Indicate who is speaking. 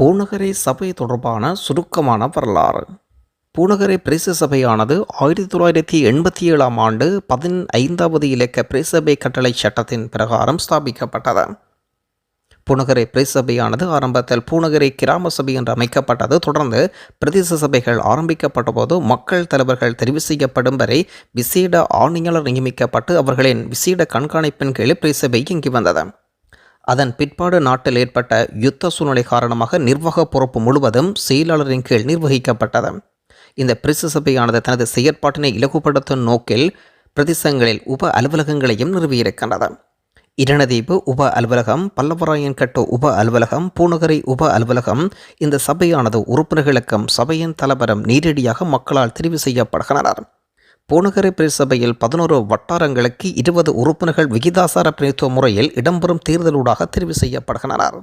Speaker 1: பூநகரை சபை தொடர்பான சுருக்கமான வரலாறு. பூநகரை பிரேச சபையானது ஆயிரத்தி தொள்ளாயிரத்தி எண்பத்தி ஏழாம் ஆண்டு பதினைந்தாவது இலக்க பிரேசபை கட்டளை சட்டத்தின் பிரகாரம் ஸ்தாபிக்கப்பட்டது. பூநகரை பிரேசபையானது ஆரம்பத்தில் பூநகரை கிராம சபை என்று அமைக்கப்பட்டது. தொடர்ந்து பிரதேச சபைகள் ஆரம்பிக்கப்பட்ட போது மக்கள் தலைவர்கள் தெரிவு செய்யப்படும் வரை விசேட ஆணையாளர் நியமிக்கப்பட்டு அவர்களின் விசேட கண்காணிப்பின் கீழ் பிரேசபை இயங்கி வந்தது. அதன் பிற்பாடு நாட்டில் ஏற்பட்ட யுத்த சூழ்நிலை காரணமாக நிர்வாக பொறுப்பு முழுவதும் செயலாளரின் கீழ் நிர்வகிக்கப்பட்டது. இந்த பிரசு சபையானது தனது செயற்பாட்டினை இலகுபடுத்தும் நோக்கில் பிரதேசங்களில் உப அலுவலகங்களையும் நிறுவியிருக்கின்றது. இரணதீவு உப அலுவலகம் பல்லவராயன்கட்டு உப அலுவலகம் பூநகரை உப அலுவலகம் இந்த சபையானது உறுப்பினர்களுக்கும் சபையின் தலைவரும் நேரடியாக மக்களால் தெரிவு செய்யப்படுகின்றனர். பூநகரி பிரசபையில் பதினோரு வட்டாரங்களுக்கு இருபது உறுப்பினர்கள் விகிதாசார பிரதித்துவ முறையில் இடம்பெறும் தேர்தலூடாக தெரிவு செய்யப்படுகின்றனர்.